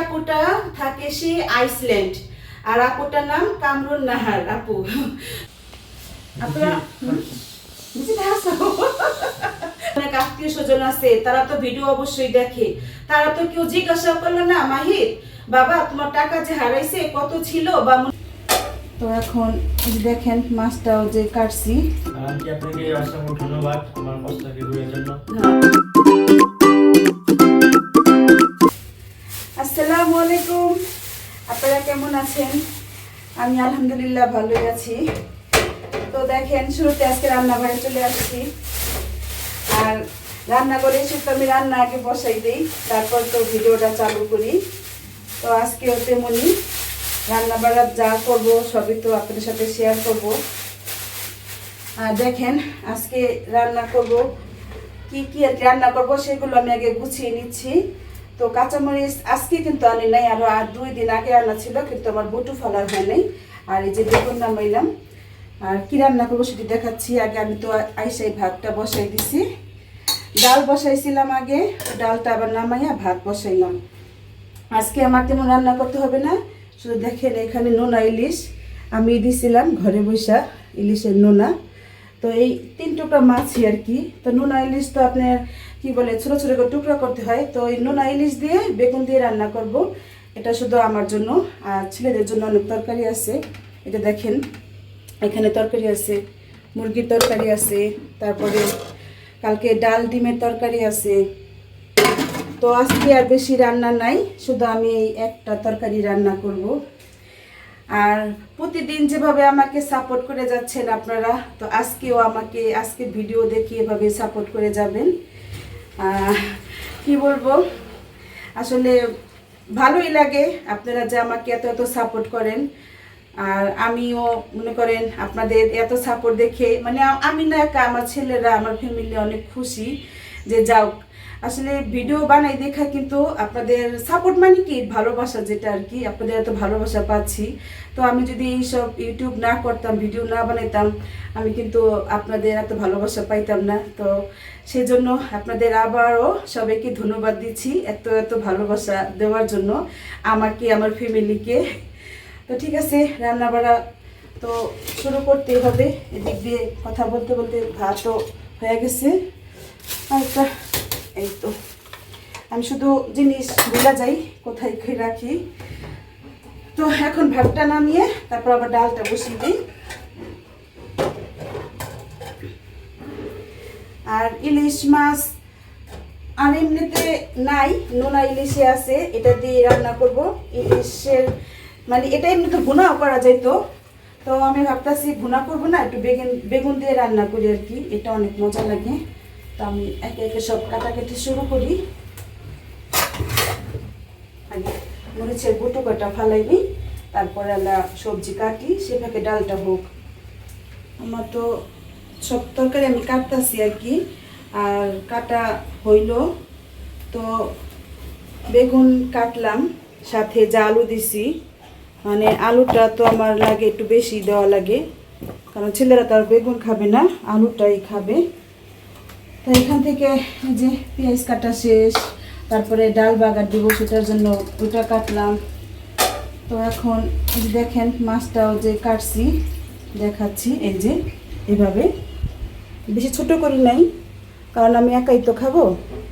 আপুটা থাকে সে আইসল্যান্ড। আর আপুটার নাম কামরুন নাহার আপু। আপনারা? অনেক আত্মীয় স্বজন আছে তারা তো ভিডিও অবশ্যই দেখে। তারা তো কেউ জিজ্ঞাসা করল না মাহির বাবা তোমার টাকা যে হারাইছে কত ছিল বা তো এখন দেখেন মাছটাও যে কাটছি। আপনাকে অসংখ্য ধন্যবাদ আমার ঘুরের জন্য? আসসালামু আলাইকুম। আপনারা কেমন আছেন? আমি আলহামদুলিল্লাহ ভালোই আছি। তো দেখেন, শুরুতে আজকে রান্না ঘরে চলে আসছি। আর রান্না করে এসে আমি রান্না আগে বসাই দিই, তারপর তো ভিডিওটা চালু করি। তো আজকেও তেমনই রান্না বাড়া যা করব, সবই তো আপনাদের সাথে শেয়ার করব। আর দেখেন, আজকে রান্না করব, কি কি আর রান্না করব, সেগুলো আমি আগে গুছিয়ে নিচ্ছি। তো কাঁচামরিচ, আজকে কিন্তু আনি নাই, আরও আর দুই দিন আগে আনা ছিল, কিন্তু আমার বটু ফলার হয় নাই। আর এই যে বেগুন নামাইলাম, আর কি রান্না করব সেটি দেখাচ্ছি। আগে আমি তো আইসাই ভাতটা বসাই দিছি। ডাল বসাইছিলাম আগে, ডালটা আবার নামাইয়া ভাত বসাইলাম। আজকে আমার তেমন রান্না করতে হবে না, শুধু দেখেন এখানে নোনা ইলিশ। আমি দিছিলাম ঘরে বৈশা ইলিশের নোনা। তো এই তিন টুকরা মাছই আর কি। তো নোনা ইলিশ তো আপনার কি বলে, ছোটো ছোটো করে টুকরা করতে হয়। তো এই নোনা ইলিশ দিয়ে বেগুন দিয়ে রান্না করব। এটা শুধু আমার জন্য, আর ছেলেদের জন্য অনেক তরকারি আছে। এটা দেখেন, এখানে তরকারি আছে, মুরগির তরকারি আছে, তারপরে কালকে ডাল ডিমের তরকারি আছে। তো আজকে আর বেশি রান্না নাই, শুধু আমি এই একটা তরকারি রান্না করব। আর প্রতিদিন যেভাবে আমাকে সাপোর্ট করে যাচ্ছেন আপনারা, তো আজকেও আমাকে আজকে ভিডিও দেখে এভাবে সাপোর্ট করে যাবেন। কি বলব? আসলে ভালোই লাগে আপনারা যে আমাকে এত এত সাপোর্ট করেন। আর আমিও মনে করেন আপনাদের এত সাপোর্ট দেখে মানে আমি না একা, আমার ছেলেরা, আমার ফ্যামিলি অনেক খুশি যে যাও আসলে ভিডিও বানাই দেখা কিন্তু আপনাদের সাপোর্ট মানে কি? ভালোবাসা যেটা আর কি, আপনাদের এত ভালোবাসা পাচ্ছি। তো আমি যদি এইসব ইউটিউব না করতাম ভিডিও না বানাইতাম, আমি কিন্তু আপনাদের এত ভালোবাসা পাইতাম না। তো সেই জন্য আপনাদের আবারও সবাইকে ধন্যবাদ দিচ্ছি এত এত ভালোবাসা দেওয়ার জন্য আমাকে, আমার ফ্যামিলিকে। তো ঠিক আছে রান্না বাড়া তো শুরু করতেই হবে। এদিক দিয়ে কথা বলতে বলতে ভাতও হয়ে গেছে। একটা এই তো। আমি শুধু জিনিস ভুলা যাই, কোথায় রাখি। তো এখন ভাতটা নামিয়ে তারপর আবার ডালটা বসিয়ে দিই। আর ইলিশ মাছ আর এমনিতে নাই, নোনা ইলিশে আছে, এটা দিয়ে রান্না করব। ইলিশের মানে এটা এমনিতে ভুনাও করা যাইতো তো। আমি ভাবতেছি ভুনা করব না, একটু বেগুন বেগুন দিয়ে রান্না করি আর কি, এটা অনেক মজা লাগে। তো আমি একে একে সব কাটাকাটি শুরু করি। মরিচের গুটো কটা ফালাই নিই, তারপরে আলা সবজি কাটি, সে ফাঁকে ডালটা হোক। আমার তো সব তরকারি আমি কাটতাছি আর কি। আর কাটা হইল। তো বেগুন কাটলাম, সাথে যা আলু দিছি। মানে আলুটা তো আমার লাগে একটু বেশি দেওয়া লাগে। কারণ ছেলেরা তো আর বেগুন খাবে না, আলুটাই খাবে। তো এখান থেকে যে পেঁয়াজ কাটা শেষ, তারপরে ডাল বাগার দিব, সেটার জন্য ওটা কাটলাম। তো এখন দেখেন, মাছটাও যে কাটছি, দেখাচ্ছি, এই যে এভাবে। বেশি ছোট করি নাই, কারণ আমি একাই তো খাব,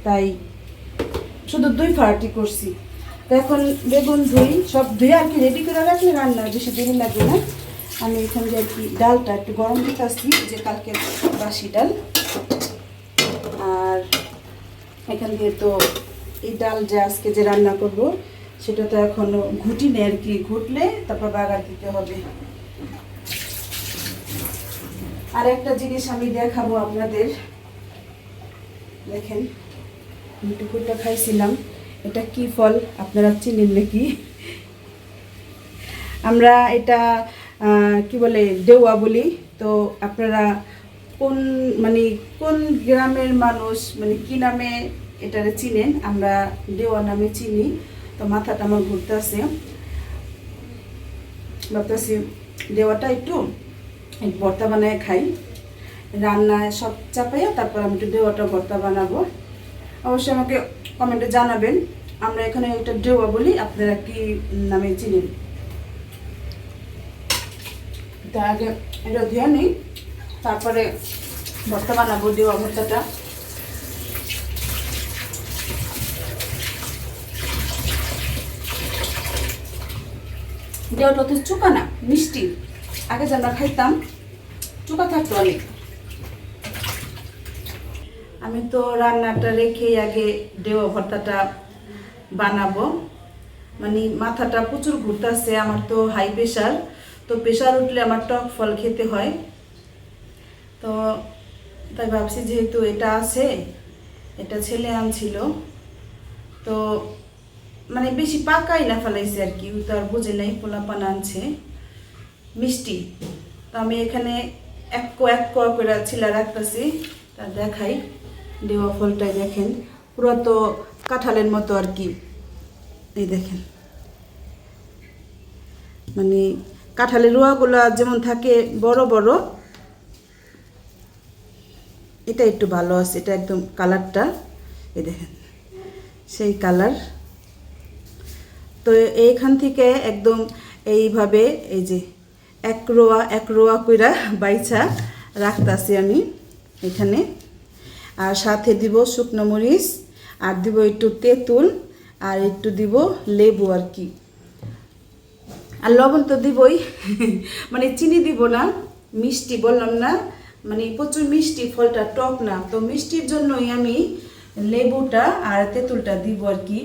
তাই শুধু দুই ফাড়াটি করছি। তো এখন বেগুন ধুই, সব ধুয়ে আর কি রেডি করে রাখলে রান্না বেশি দেরি লাগবে না। আমি এখান দিয়ে আর কি ডালটা একটু গরম দিতে আসছি যে কালকে বাসি ডাল। আর এখান দিয়ে তো এই ডাল যে আজকে যে রান্না করব, সেটা তো এখনও ঘুটি নেই আর কি, ঘুটলে তারপর বাগার দিতে হবে। আর একটা জিনিস আমি দেখাবো আপনাদের। দেখেন টুকুরটা খাইছিলাম। এটা কি ফল? আপনারা চিনেন নাকি? আমরা এটা কি বলে, দেওয়া বলি। তো আপনারা কোন মানে কোন গ্রামের মানুষ মানে কি নামে এটারে চিনেন? আমরা দেওয়া নামে চিনি। তো মাথাটা আমার ঘুরতে আছে ভাবতেছি, দেওয়াটা একটু এই ভর্তা বানায় খাই। রান্নায় সব চাপাইয়া তারপর আমি একটু দেওয়াটা ভর্তা বানাবো। অবশ্যই আমাকে কমেন্টে জানাবেন। আমরা এখানে এটা ডেওয়া বলি, আপনারা কি নামে চিনেন? তার আগে এটা নিই, তারপরে ভর্তা বানাবো ডেওয়া ভর্তাটা। দেওয়াটা তো চুকা না, মিষ্টি। আগে যে আমরা খাইতাম চুকা থাকতো অনেক আমি তো রান্নাটা রেখেই আগে ডেও ভর্তাটা বানাবো। মানে মাথাটা প্রচুর ঘুরতেছে, আমার তো হাই প্রেশার তো প্রেশার উঠলে আমার টক ফল খেতে হয়। তো তাই ভাবছি যেহেতু এটা আছে, এটা ছেলে আনছিল, তো মানে বেশি পাকাই না ফেলাইছে আর কি তো আর বুঝে নাই পোলাপান আনছে। মিষ্টি। তো আমি এখানে এক কো এক কো করে ছিলা রাখতেছি, তা দেখাই। দেওয়া ফলটাই দেখেন। পুরো তো কাঁঠালের মতো আর কি। এই দেখেন। মানে কাঁঠালের রোয়াগুলো যেমন থাকে বড় বড়, এটা একটু ভালো আছে, এটা একদম কালারটা। এই দেখেন, সেই কালার। তো এইখান থেকে একদম এইভাবে এই যে এক রোয়া এক রোয়া কইরা বাইছা রাখতাছি আমি এখানে। আর সাথে দিব শুকনো মরিচ, আর দিব একটু তেঁতুল, আর একটু দিব লেবু আর কি। আর লবণ তো দিবই মানে চিনি দিব না, মিষ্টি বললাম না মানে প্রচুর মিষ্টি, ফলটা টক না। তো মিষ্টির জন্যই আমি লেবুটা আর তেঁতুলটা দিব আর কি।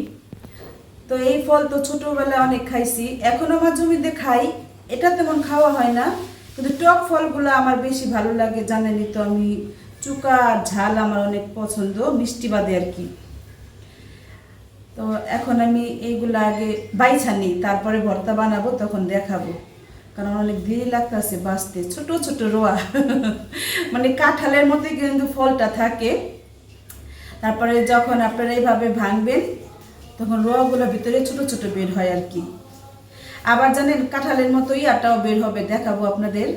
তো এই ফল তো ছোটোবেলায় অনেক খাইছি, এখন আমার জমিতে খাই এটা তেমন খাওয়া হয় না, কিন্তু টক ফলগুলো আমার বেশি ভালো লাগে, জানেনই তো আমি, চুকা আর ঝাল আমার অনেক পছন্দ, মিষ্টি বাদে আর কি। তো এখন আমি এইগুলো আগে বাইছা নিই, তারপরে ভর্তা বানাবো, তখন দেখাবো। কারণ অনেক দেরি লাগতেছে বাঁচতে, ছোট ছোট রোয়া। মানে কাঁঠালের মতোই কিন্তু ফলটা থাকে। তারপরে যখন আপনারা এইভাবে ভাঙবেন, তখন রোয়াগুলো ভিতরে ছোট ছোট বের হয় আর কি। আবার জানেন কাঁঠালের মতোই আটাও বের হবে দেখাবো আপনাদের।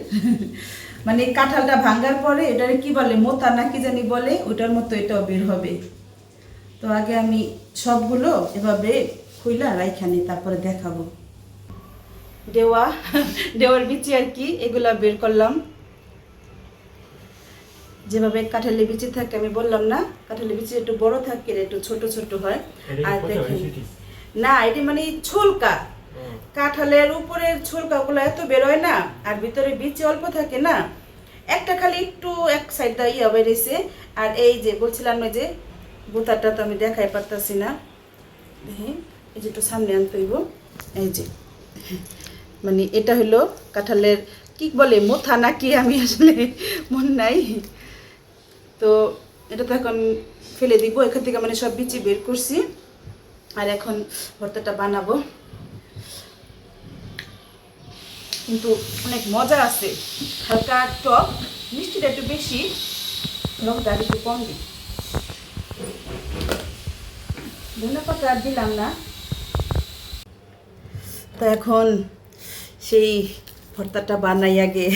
মানে কাঁঠালটা ভাঙ্গার পরে এটারে কি বলে মোতা না কি জানি বলে ওটার মতো এটাও বের হবে। তো আগে আমি সবগুলো এভাবে খুইলা রাইখানি তারপরে দেখাবো। দেওয়া দেওয়ার বিচি আর কি এগুলা বের করলাম। যেভাবে কাঁঠালের বিচি থাকে আমি বললাম না কাঁঠালের বিচি একটু বড় থাকে একটু ছোট ছোট হয়। আর দেখেন। না এটা মানে ছলকা। কাঁঠালের উপরের ছলকাগুলো এত বেরোয় না, আর ভিতরে বিচি অল্প থাকে না। একটা খালি একটু এক সাইড দা ইয়া বেরিয়েছে আর এই যে বলছিলাম না যে বোতাটা তো আমি দেখাই পারতাছি না। এই যে একটু সামনে আনতে হইব। এই যে মানে এটা হলো কাঁঠালের কি বলে, মোথা নাকি আমি আসলে মন নাই। তো এটা তো এখন ফেলে দিব, এখান থেকে মানে সব বিচি বের করছি। আর এখন ভর্তাটা বানাবো। কিন্তু অনেক মজা আছে। হালকা টক, মিষ্টিটা একটু বেশি আর একটু কম দিই। ধনে পাতা আর দিলাম না। তো এখন সেই ভর্তাটা বানাই আগে,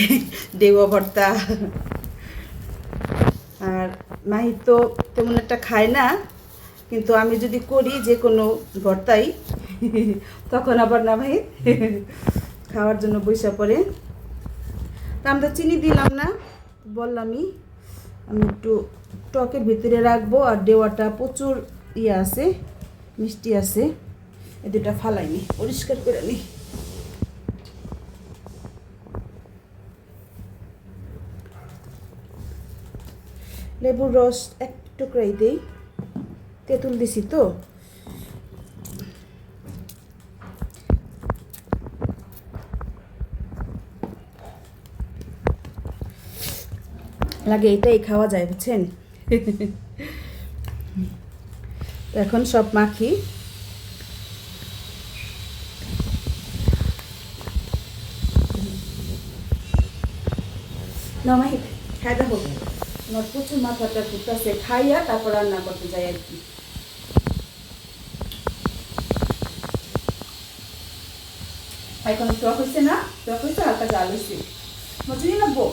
দেব ভর্তা। আর মাহি তো তেমন একটা খায় না, কিন্তু আমি যদি করি যে কোনো ভর্তাই, তখন আবার না ভাই খাওয়ার জন্য বৈশা পরে তা আমরা চিনি দিলাম না, বললামই আমি একটু টকের ভিতরে রাখব আর দেওয়াটা প্রচুর ইয়ে আছে, মিষ্টি আছে, এ দুটা ফালাইনি, পরিষ্কার করে নি। লেবুর রস এক টুকরাই দেই, তেঁতুল দিছি তো। লাগে, এটাই খাওয়া যায়, বুঝছেন? এখন সব মাখি। না, মাহি খাই দেখো আমার প্রচুর মাথাটা ঘুরতেছে খাইয়া তারপর রান্না করতে যাই আর কি। এখন টক হয়েছে না? টক হয়েছে হালকা জাল হয়েছে মজুরি লাগবো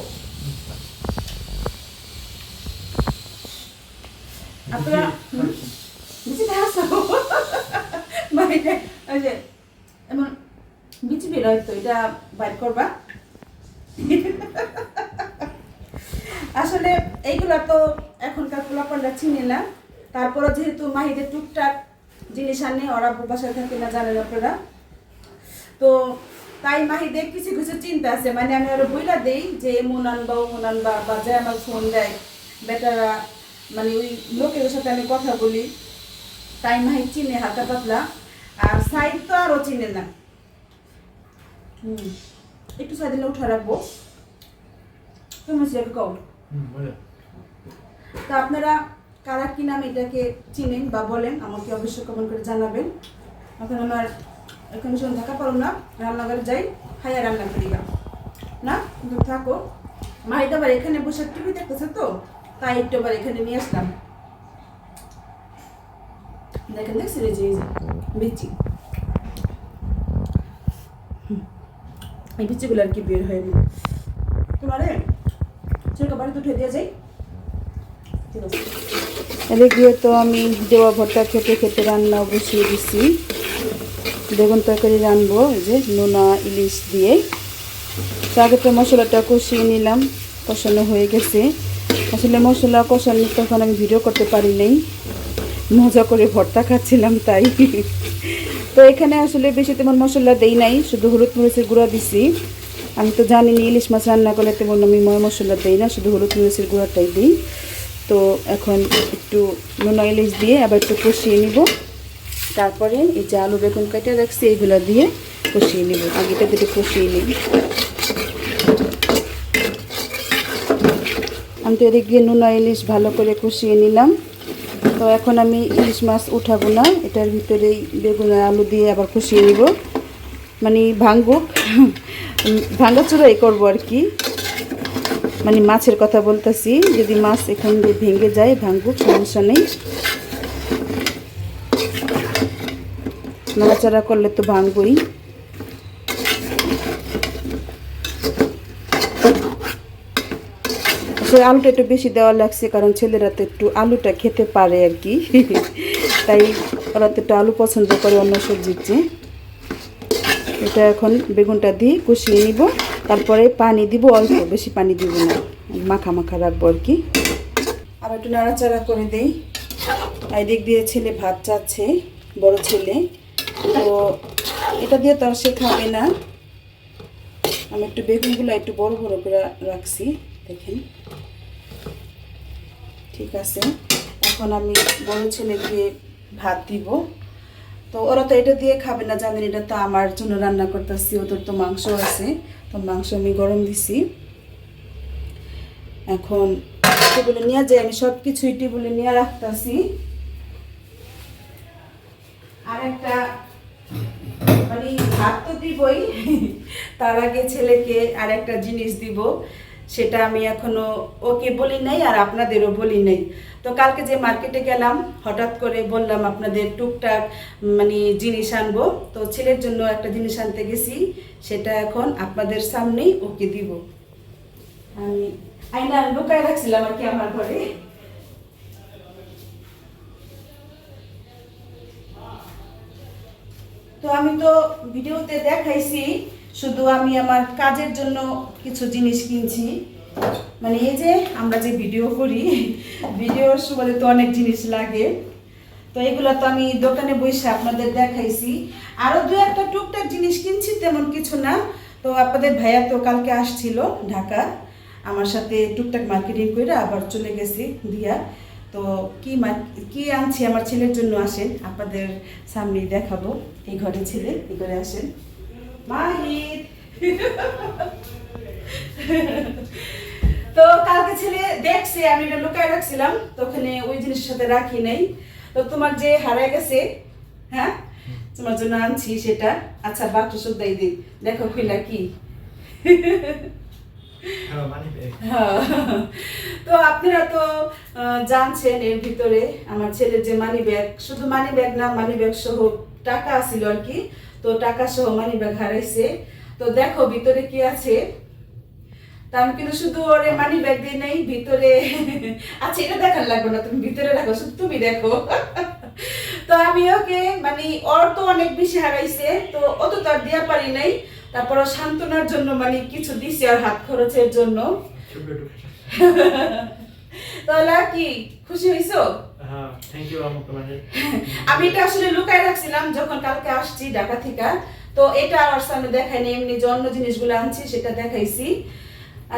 আপনারা হুম? বেশি ঢাসো ওই যে, এমন বিচি বেরোয় তো এটা বাইর করবা আসলে এইগুলা তো এখনকার পোলাপানরা চিনে না। তারপরে যেহেতু মাহিদের টুকটাক জিনিস আনে, ওরা বাসায় থাকে না, জানেন আপনারা। তো তাই মাহিদের কিছু কিছু চিন্তা আছে। মানে আমি আরও বইলা দেই যে মন আনবা ও মন আনবা বা যে আমার ফোন দেয়, বেটারা মানে ওই লোকের সাথে আমি কথা বলি। তাই মাহি চিনে হালকা পাতলা। আর সাইড তো আরও চিনে না। হুম একটু সাইডে উঠে রাখব। তুমি সেটা কও। তো আপনারা কারা কি নাম এটাকে চিনেন বা বলেন আমাকে অবশ্যই কমেন্ট করে জানাবেন। এখন আমার এখন শুনে থাকা পারো না রান্নাঘরে যাই খাইয়া রান্না করি না কিন্তু থাকো। মাহিত আবার এখানে বসে টিভি দেখতেছে তো। তাই একটু আবার এখানে নিয়ে আসলাম। দেখেন দেখছি রে যে, এই বিচি এই বিচিগুলো আর কি বের হয়নি তোমারে সেটা বাড়িতে উঠে দিয়ে যাই। এদিকে তো আমি দেওয়া ভর্তা খেতে খেতে রান্না বসিয়ে দিছি। বেগুন তরকারি রানবো যে নোনা, ইলিশ দিয়ে। তো আগে তো মশলাটা কষিয়ে নিলাম, কষানো হয়ে গেছে। আসলে মশলা কষানো তখন আমি ভিডিও করতে পারি নাই। মজা করে ভর্তা খাচ্ছিলাম তাই। তো এখানে আসলে বেশি তেমন মশলা দেই নাই, শুধু হলুদ মরিচের গুঁড়া দিছি। আমি তো জানি না ইলিশ মাছ রান্না করলে তেমন আমি ময় মশলা দেই না, শুধু হলুদ মরিচের গুঁড়াটাই দিই। তো এখন একটু নোনা ইলিশ দিয়ে আবার একটু কষিয়ে নিব। তারপরে এই যে আলু বেগুন কেটে রাখছি এইগুলো দিয়ে কষিয়ে নিব। আগেটা দিয়ে কষিয়ে নিই। আমি তো এদিক দিয়ে নোনা ইলিশ ভালো করে কষিয়ে নিলাম। তো এখন আমি ইলিশ মাছ উঠাবো না, এটার ভিতরেই বেগুন আলু দিয়ে আবার কষিয়ে নিব। মানে ভাঙ্গুক, ভাঙ্গাচুরাই করব আর কি। মানে মাছের কথা বলতেছি, যদি মাছ এখান দিয়ে ভেঙে যায়, ভাঙ্গুক, সমস্যা নেই। নাড়াচাড়া করলে তো ভাঙবই। আসলে আলুটা একটু বেশি দেওয়া লাগছে, কারণ ছেলেরা তো একটু আলুটা খেতে পারে আর কি। তাই ওরা তো একটু আলু পছন্দ করে অন্য সবজির চেয়ে। এটা এখন বেগুনটা দিয়ে কষিয়ে নিব, তারপরে পানি দিব, অল্প, বেশি পানি দিব না, মাখা মাখা রাখব আর কি। আবার একটু নাড়াচাড়া করে দেই। আর এদিক দিয়ে ছেলে ভাত চাচ্ছে, বড় ছেলে। তো এটা দিয়ে তো আর সে খাবে না। আমি একটু বেগুনগুলো একটু বড় বড় করে রাখছি, দেখেন। ঠিক আছে? এখন আমি বড় ছেলেকে ভাত দিব। তো ওরা তো এটা দিয়ে খাবে না, জানেন এটা তো আমার জন্য রান্না করতেছি, ওদের তো মাংস আছে। তো মাংস আমি গরম দিছি। এখন টেবিলে নিয়ে যাই, আমি সব কিছুই টেবিলে নিয়ে রাখতেছি। আর একটা মানে ভাত তো দিবই, তার আগে ছেলেকে আর একটা জিনিস দিব। সেটা আমি এখনও ওকে বলি নাই আর আপনাদেরও বলি নাই। তো কালকে যে মার্কেটে গেলাম, হঠাৎ করে বললাম আপনাদের টুকটাক মানে জিনিস আনব। তো ছেলের জন্য একটা জিনিস আনতে গেছি, সেটা এখন আপনাদের সামনেই ওকে দিব। আমি আইনা লুকায় রাখছিলাম আর কি আমার ঘরে। তো আমি তো ভিডিওতে দেখাইছি শুধু আমি আমার কাজের জন্য কিছু জিনিস কিনছি। মানে এই যে আমরা যে ভিডিও করি ভিডিওর সুবাদে তো অনেক জিনিস লাগে। তো এগুলো তো আমি দোকানে বসে আপনাদের দেখাইছি। আরও দু একটা টুকটাক জিনিস কিনছি, তেমন কিছু না। তো আপনাদের ভাইয়া তো কালকে আসছিল ঢাকা। আমার সাথে টুকটাক মার্কেটিং করে আবার চলে গেছি দিয়া। তো কি কি আনছি আমার ছেলের জন্য আসেন, আপনাদের সামনে দেখাবো। এই ঘরে ছেলে, এই ঘরে আসেন। মাহিদ তো কালকে ছেলে দেখছে আমি এটা লুকায় রাখছিলাম তো ওখানে ওই জিনিসের সাথে রাখি নাই। তো তোমার যে হারায় গেছে হ্যাঁ? তোমার জন্য আনছি সেটা। আচ্ছা বাক্স শুদ্ধাই দিই। দেখো খুইলা কি? হ্যাঁ। তো আপনারা তো জানছেন এর ভিতরে আমার ছেলের যে মানি ব্যাগ। শুধু মানি ব্যাগ না মানি ব্যাগ সহ টাকা আছিল আর কি। তো টাকা সহ মানি ব্যাগ হারাইছে। তো দেখো ভিতরে কি আছে? তা আমি কিন্তু শুধু ওরে মানি ব্যাগ দিয়ে নেই ভিতরে আচ্ছা এটা দেখার লাগবে না তুমি ভিতরে রাখো শুধু তুমি দেখো। তো আমি ওকে মানে ওর তো অনেক বেশি হারাইছে তো অত তো আর দেওয়া পারি নাই। তারপর সান্ত্বনার জন্য মানে কিছু দিছি আর হাত খরচের জন্য। তাহলে কি খুশি হইছো? হ্যাঁ থ্যাংক ইউ আমি এটা আসলে লুকায় রাখছিলাম যখন কালকে আসছি ঢাকা থেকে। তো এটা আর সামনে দেখাইনি এমনি জিনিসগুলো আনছি সেটা দেখাইছি।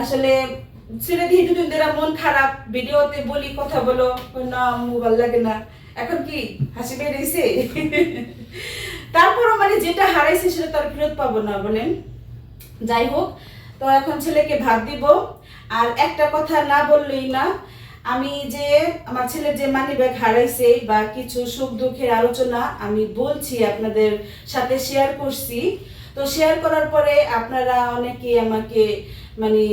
আসলে দিয়ে মন খারাপ, ভিডিওতে বলি, কথা বলো, না লাগে না। এখন কি, হাসি বেরিয়েছে তারপরও মানে যেটা হারাইছি সেটা তার ফেরত পাবো না, বলেন। যাই হোক, তো এখন ছেলেকে ভাত দিব। আর একটা কথা না বললেই না আমি যে আমার ছেলের যে মানি ব্যাগ হারাইছে বা কিছু সুখ দুঃখের আলোচনা আমি বলছি, আপনাদের সাথে শেয়ার করছি। তো শেয়ার করার পরে আপনারা অনেকে আমাকে মানে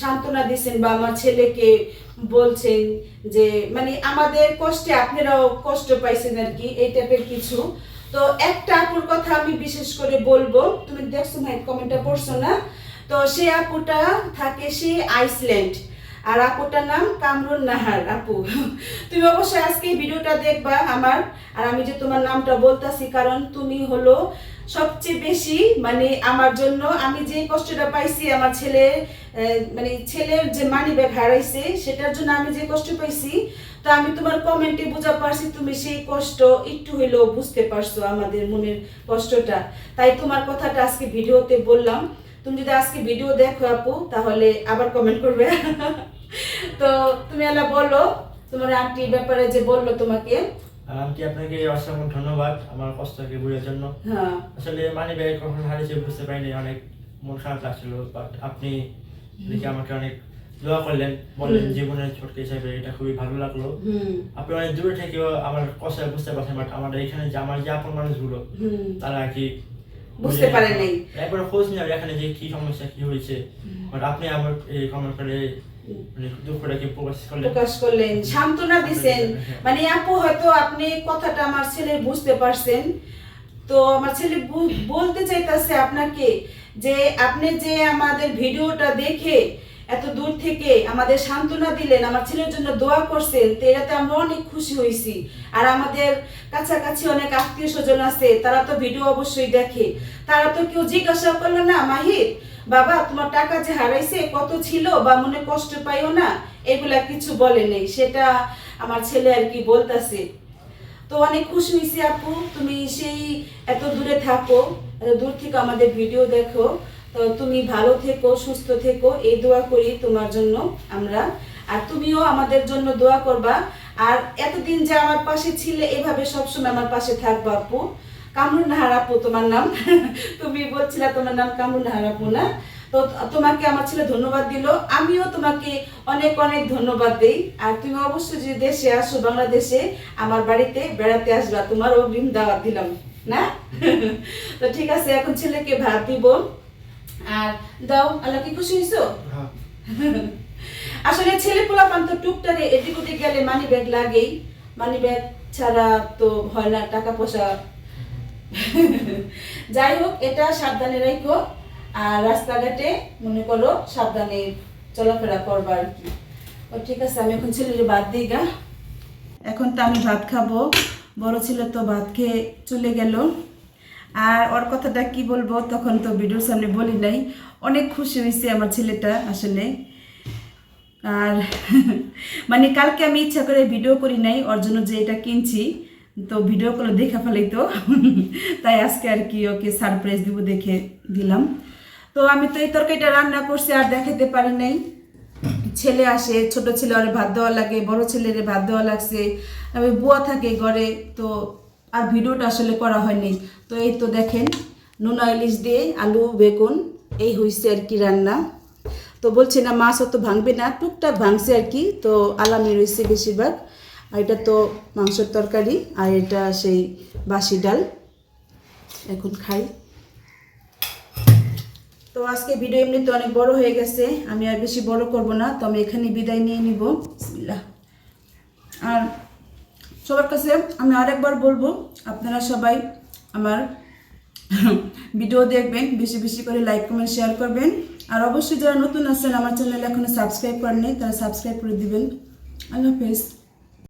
সান্ত্বনা দিচ্ছেন বা আমার ছেলেকে বলছেন যে মানে আমাদের কষ্টে আপনারাও কষ্ট পাইছেন আর কি, এই টাইপের কিছু। তো একটা আপুর কথা আমি বিশেষ করে বলব, তুমি দেখছ ভাই কমেন্টটা পড়ছো না? তো সে আপুটা থাকে সে আইসল্যান্ড আর আপুটার নাম কামরুন নাহার, আপু। তুমি অবশ্যই আজকে ভিডিওটা দেখবা আমার। আর আমি যে তোমার নামটা বলতাছি, কারণ তুমি হলো সবচেয়ে বেশি মানে আমার জন্য আমি যে কষ্টটা পাইছি আমার ছেলে মানে ছেলের যে মানি ব্যাগ হারাইছে, সেটার জন্য আমি যে কষ্ট পাইছি, তো আমি তোমার কমেন্টে বুঝা পারছি তুমি সেই কষ্ট একটু হইলেও বুঝতে পারছ আমাদের মনের কষ্টটা। তাই তোমার কথাটা আজকে ভিডিওতে বললাম। তুমি যদি আজকে ভিডিও দেখো আপু, তাহলে আবার কমেন্ট করবে। তো তুমি এলা বলো তোমার আন্টির ব্যাপারে যে বলল তোমাকে। আন্টি আপনাকে অসংখ্য ধন্যবাদ আমার কষ্টকে বুঝার জন্য। হ্যাঁ। আসলে মানি ব্যাগ কখন হারিয়েছে বুঝতে পারিনি অনেক মন খারাপ লাগছিল বাট আপনি দেখে আমাকে অনেক দোয়া করলেন বললেন জীবনের ছোট্ট হিসাবে এটা খুবই ভালো লাগল। আপনি অনেক দূরে থেকেও আমার কষ্ট বুঝতে পারছেন বাট আমাদের এখানে যে আমার যে আপন মানুষগুলো তারা আর কি বুঝতে পারে নাই। একবার খোঁজ নিয়ে এখানে যে কি সমস্যা কি হয়েছে বাট আপনি আমার এই কমেন্ট করে প্রকাশ করলেন? সান্ত্বনা দিছেন। মানে আপু হয়তো আপনি কথাটা আমার ছেলে বুঝতে পারছেন। তো আমার ছেলে বলতে চাইতাছে আপনাকে যে আপনি যে আমাদের ভিডিওটা দেখে এত দূর থেকে আমাদের সান্ত্বনা দিলেন আমার ছেলের জন্য দোয়া করছেন তো এটাতে আমরা অনেক খুশি হয়েছি আর আমাদের কাছাকাছি অনেক আত্মীয় স্বজন আছে তারা তো ভিডিও অবশ্যই দেখে। তারা তো কেউ জিজ্ঞাসা করল না মাহির বাবা, তোমার টাকা যে হারাইছে, কত ছিল বা মনে কষ্ট পাইও না? এগুলা কিছু বলে নেই। সেটা আমার ছেলে আর কি বলতাছে। তো অনেক খুশি হয়েছি আপু, তুমি সেই এত দূরে থাকো, এত দূর থেকে আমাদের ভিডিও দেখো। তো তুমি ভালো থেকো, সুস্থ থেকো। এই দোয়া করি তোমার জন্য আমরা। আর তুমিও আমাদের জন্য দোয়া করবা। আর এতদিন যে আমার পাশে ছিলে, এভাবে সবসময় আমার পাশে থাকবা আপু। কামরুন নাহার আপু তোমার নাম? তুমি বলছিলা তোমার নাম কামরুন নাহার আপু না? তো তোমাকে আমার ছেলে ধন্যবাদ দিল। আমিও তোমাকে অনেক অনেক ধন্যবাদ দেই। আর তুমি অবশ্যই যদি দেশে আসো বাংলাদেশে আমার বাড়িতে বেড়াতে আসবা। তোমার অগ্রিম দাওয়াত দিলাম না? তো ঠিক আছে এখন ছেলেকে ভাত দিব। আর দাও আল্লাহ কি খুশি হয়েছো হ্যাঁ। আসলে ছেলে পোলাপান তো টুকটারে এদিক ওদিক গেলে মানি ব্যাগ লাগেই। মানি ব্যাগ ছাড়া তো হয় না টাকা পয়সা যাই হোক এটা সাবধানে রাখো আর রাস্তাঘাটে মনে করো সাবধানে চলাফেরা করবা আর কি। ও, ঠিক আছে, আমি এখন ছেলের বাদ দিই, গা। এখন তো আমি ভাত খাব। বড় ছেলে তো ভাত খেয়ে চলে গেল। আর ওর কথাটা কি বলব, তখন তো ভিডিওর সামনে বলি নাই। অনেক খুশি হয়েছে আমার ছেলেটা আসলে। আর মানে কালকে আমি ইচ্ছা করে ভিডিও করি নাই, ওর জন্য যে এটা কিনছি তো ভিডিও করে দেখা ফেলাই তো। তাই আজকে আর কি ওকে সারপ্রাইজ দিব দেখে দিলাম। তো আমি তো এই তরকারিটা রান্না করছি, আর দেখাতে পারি নাই। ছেলে আসে, ছোট ছেলে, ওরে ভাত দেওয়া লাগে, বড় ছেলেরে ভাত দেওয়া লাগছে। আমি বুয়া থাকে ঘরে, তো আর ভিডিওটা আসলে করা হয়নি। তো এই তো দেখেন, নুনা, ইলিশ দিয়ে আলু, বেগুন, এই হয়েছে আর কি রান্না। তো বলছে না, মাছ অত ভাঙবে না, টুকটাক ভাঙছে আর কি, তো আলামি রয়েছে বেশিরভাগ। এটা তো মাংসের তরকারি, আর এটা সেই বাসি ডাল। এখন খাই। তো আজকে ভিডিও এমনিতে অনেক বড় হয়ে গেছে, আমি আর বেশি বড় করব না, তো আমি এখানে বিদায় নিয়ে নিব। আর সবার কাছে আমি আরেকবার বলব, আপনারা সবাই আমার ভিডিও দেখবেন, বেশি বেশি করে লাইক, কমেন্ট, শেয়ার করবেন। আর অবশ্যই যারা নতুন আছেন, আমার চ্যানেল এখনও সাবস্ক্রাইব করেননি, তারা সাবস্ক্রাইব করে দিবেন। আল্লাহ হাফেজ।